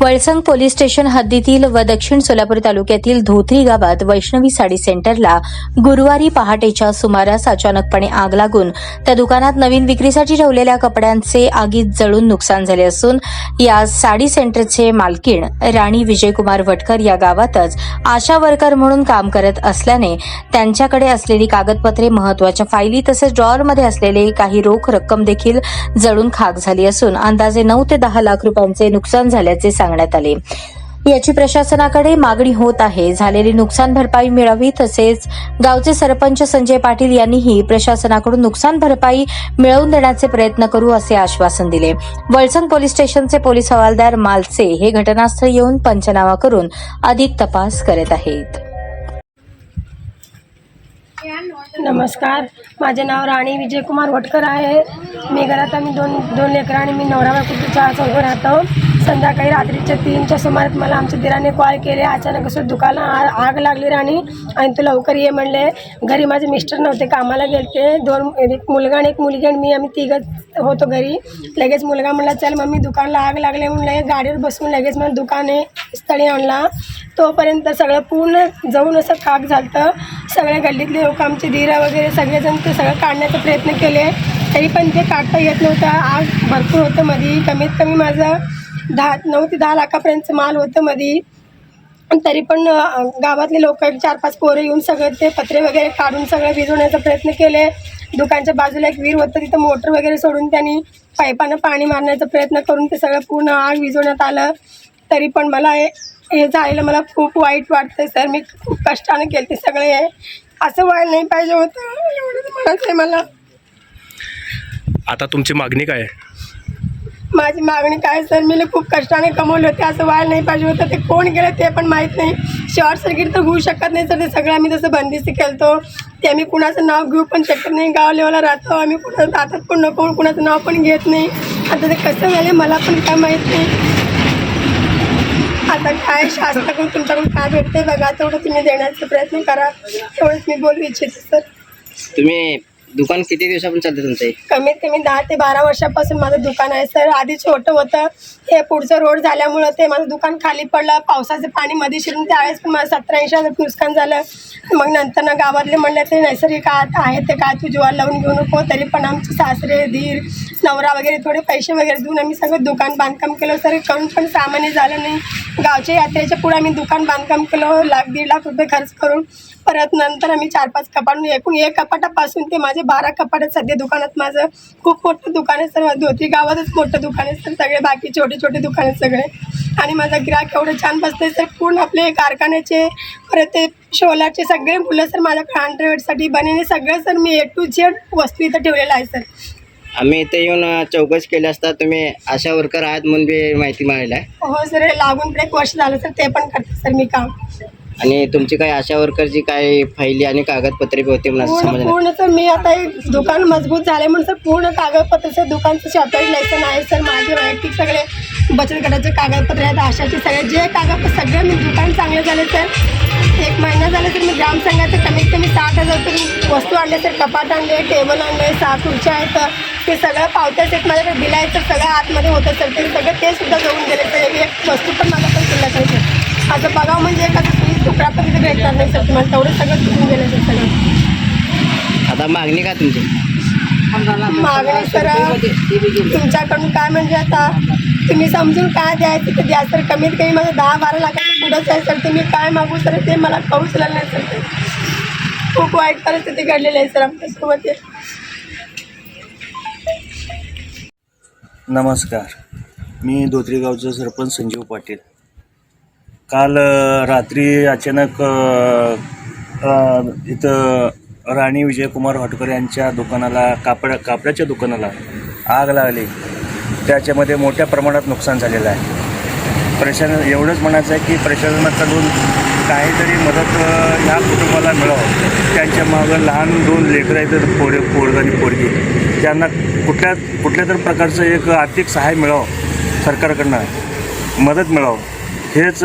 Valsang police station हद्दीतील व दक्षिण सोलापूर तालुक्यातील धोत्री गावात वैष्णवी साडी सेंटरला गुरुवारी पहाटेच्या सुमारास अचानकपणे आग लागून त्या दुकानात नवीन विक्रीसाठी ठेवलेल्या कपड्यांचे आगीत जळून नुकसान झाले असून या साडी सेंटरचे मालकीण राणी विजयकुमार वटकर या गावातच आशा वर्कर म्हणून काम करत असल्याने त्यांच्याकडे असलेली कागदपत्रे महत्त्वाच्या फायली तसेच ड्रॉअरमध्ये असलेले काही रोख रक्कम देखील जळून खाक झाली असून अंदाजे नऊ ते दहा लाख रुपयांचे नुकसान झाल्याचे सांगण्यात आले. याची प्रशासनाकडे मागणी होत आहे. झालेली नुकसान भरपाई मिळावी तसेच गावचे सरपंच संजय पाटील यांनीही प्रशासनाकडून नुकसान भरपाई मिळवून देण्याचे प्रयत्न करू असे आश्वासन दिले. वळसंग पोलीस स्टेशनचे पोलीस हवालदार मालसे हे घटनास्थळी येऊन पंचनामा करून अधिक तपास करत आहेत. नमस्कार. माझे नाव राणी विजयकुमार वटकर आहे. मी घरात आम्ही दोन दोन लेकर आणि मी नवरा बायकोचे राहतो. संध्याकाळी रात्रीच्या तीनच्या सुमारात मला आमच्या दिराने कॉल केले. अचानक असं दुकानाला आ- आग लागली राणी. आणि तू लवकर ये म्हणले. घरी माझे मिस्टर नव्हते कामाला गेलते. दोन एक मुलगा आणि एक मुलगी आणि मी आम्ही तिघंच होतो घरी. लगेच मुलगा म्हणला चल मम्मी दुकानला आग लागले म्हणले गाडीवर बसून लगेच मला दुकाने स्थळी आणला. तोपर्यंत सगळं पूर्ण जाऊन असं खाक झालं सगळ्या गल्लीतले लोक आमचे धीरा वगैरे सगळेजण ते सगळं काढण्याचा प्रयत्न केले. तरी पण ते काढता येत नव्हतं. आग भरपूर होतं मधी कमीत कमी माझं दहा नऊ ते दहा लाखापर्यंतचं माल होतं मधी. तरी पण गावातले लोक चार पाच पोरं येऊन सगळं ते पत्रे वगैरे काढून सगळं विझवण्याचा प्रयत्न केले. दुकानच्या बाजूला एक विहीर होतं तिथं मोटर वगैरे सोडून त्यांनी पाईपानं पाणी मारण्याचा प्रयत्न करून ते सगळं पूर्ण आग विझवण्यात आलं. तरी पण मला हे हे झालेलं मला खूप वाईट वाटतं सर. मी खूप कष्टानं केलं ते सगळे हे. असं व्हायला नाही पाहिजे होतं. एवढंच म्हणायचं आहे मला. आता तुमची मागणी काय आहे? माझी मागणी काय सर? मी खूप कष्टाने कमवले होते. असं व्हायला नाही पाहिजे होतं. ते कोण गेलं ते पण माहीत नाही. शॉर्ट सर्किट तर होऊ शकत नाही. सर ते सगळं आम्ही तसं बंदिस्त खेळतो ते आम्ही कुणाचं नाव घेऊ पण शकत नाही. गाव लेवला राहतो. आम्ही कुणाचं हातात पण नको कुणाचं नाव पण घेत नाही. आता ते कसं झालं मला पण काय माहीत नाही. आता काय शासनाकडून तुमच्याकडून काय भेटते बघा. तेवढं तुम्ही देण्याचा प्रयत्न करा. एवढंच मी बोलू इच्छिते सर. तुम्ही दुकान किती दिवसापासून चालतं तुमचं हे? कमीत कमी दहा ते बारा वर्षापासून माझं दुकान आहे सर. आधी छोटं होतं. हे पुढचं रोड झाल्यामुळं ते माझं दुकान खाली पडलं. पावसाचं पाणी मध्ये शिरून त्यावेळेस पण मला सतरा ऐंशी हजार नुकसान झालं. मग नंतर ना गावातले म्हणले ते नैसर्गिक आत आहे ते काय तू जीवाला लावून घेऊ नको तरी पण आमचे सासरे धीर नवरा वगैरे थोडे पैसे वगैरे देऊन आम्ही सगळं दुकान बांधकाम केलं. सर करून पण सामान्य झालं नाही. गावच्या यात्रेच्या पुढे आम्ही दुकान बांधकाम केलं लाख दीड लाख रुपये खर्च करून. परत नंतर आम्ही चार पाच कपाट एकूण एक कपाटापासून ते माझे बारा कपाट आहेत सध्या दुकानात माझं खूप मोठं दुकान आहे सर. माझं धोती गावातच मोठं दुकान आहे सर. सगळे बाकी छोटे छोटे दुकान आहेत सगळे. आणि माझा ग्राहक एवढं छान बसते सर. पूर्ण आपले कारखान्याचे परत ते शोलाचे सगळे मुलं सर माझ्या हंड्रेडसाठी बनेने सगळं सर मी ए टू झेड वस्तू इथं ठेवलेलं आहे सर. आम्ही इथे येऊन चौकशी केली असता तुम्ही आशा वर्कर आहात म्हणून बी माहिती मिळाली आहे. हो सर हे लागून पण एक वर्ष झालं सर ते पण करते सर मी काम. आणि तुमची काही आशा वर्करची काही फायली आणि कागदपत्रे बी होती म्हणून असं पूर्ण समजलं पूर्ण तर मी आता एक दुकान मजबूत झाले म्हणून सर पूर्ण कागदपत्र दुकानचं शॉर्टेज लायसन आहे सर माझे वैयक्तिक सगळे बचत गटाचे कागदपत्र आहेत आशाचे सगळे जे कागदपत्र सगळे मी दुकान चांगले झाले सर. एक महिना झाला तर मी ग्रामसंघाचं कमीत कमी साठ हजार रुपये वस्तू आणले सर कपाट आणले टेबल आणले सहा खुर्च्या आहेत ते सगळं पावत्याच एक माझ्याकडे बिल आहे तर सगळं आतमध्ये होतं सर ते सगळं ते सुद्धा जाऊन गेले तर एक वस्तू पण माझा पण शिल्लक आहे सर. असं बघावं म्हणजे एखादं तुम्ही तुकडा पण तिथे भेटणार नाही सर. तुम्हाला तेवढं सगळं चुकून गेलं सर सगळं. आता मागणी का तुमची? मागणी सर तुमच्याकडून काय म्हणजे आता? तुम्ही समजून काय द्यायचं ते द्या सर. कमीत कमी माझं दहा बारा लाखाचं पुढंच आहे सर. तुम्ही काय मागू सर ते मला कळूच लागलं नाही सर. ते खूप वाईट परिस्थिती घडलेली आहे सर आमच्यासोबत हे. नमस्कार. मी धोत्री गावचं सरपंच संजीव पाटील. काल रात्री अचानक इथं राणी विजयकुमार हॉटकर यांच्या दुकानाला कापड कापडाच्या दुकानाला आग लागली. त्याच्यामध्ये मोठ्या प्रमाणात नुकसान झालेलं आहे. प्रशासन एवढंच म्हणायचं आहे की प्रशासनाकडून काहीतरी मदत ह्या कुटुंबाला मिळावं. त्यांच्या मागं लहान दोन लेकरं आहेत पोरे पोरग आणि पोरगी. त्यांना कुठल्या कुठल्या तर प्रकारचं एक आर्थिक सहाय्य मिळावं सरकारकडनं. मदत मिळावं. हेच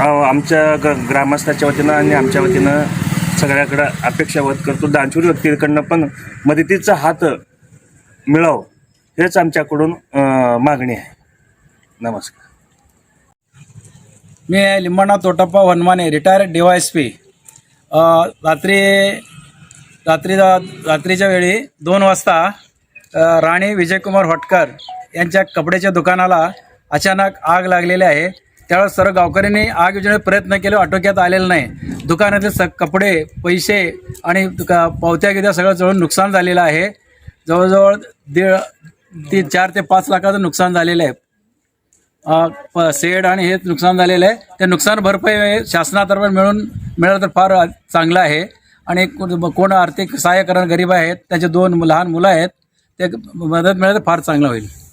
आमच्या ग ग्रामस्थाच्या वतीनं आणि आमच्या वतीनं सगळ्याकडं अपेक्षा व्यक्त करतो. दानशूर व्यक्तीकडनं पण मदतीचा हात मिळावं हेच आमच्याकडून मागणी आहे. नमस्कार. मी Limbana Totappa Vanmane retired D Y S P रात्री रात्री रात्रीच्या वेळी दोन वाजता राणी विजयकुमार होटकर यांच्या कपड्याच्या दुकानाला अचानक आग लागलेली आहे. त्यावेळेस सर्व गावकऱ्यांनी आग विझवण्याचा प्रयत्न केले आटोक्यात आलेलं नाही. दुकानातले स कपडे पैसे आणि का पावत्या गिद्या सगळं जवळ नुकसान झालेलं आहे. जवळजवळ दीड ती चार ते पाच लाखाचं नुकसान झालेलं आहे. सेड प- आणि हे नुकसान झालेलं आहे. ते नुकसान भरपाई शासनातर्फे मिळून मिळालं तर फार चांगलं आहे. आणि कोण आर्थिक सहाय्य करणारे गरीब आहेत त्याचे दोन लहान मुलं आहेत ते मदत मिळालं तर फार चांगलं होईल.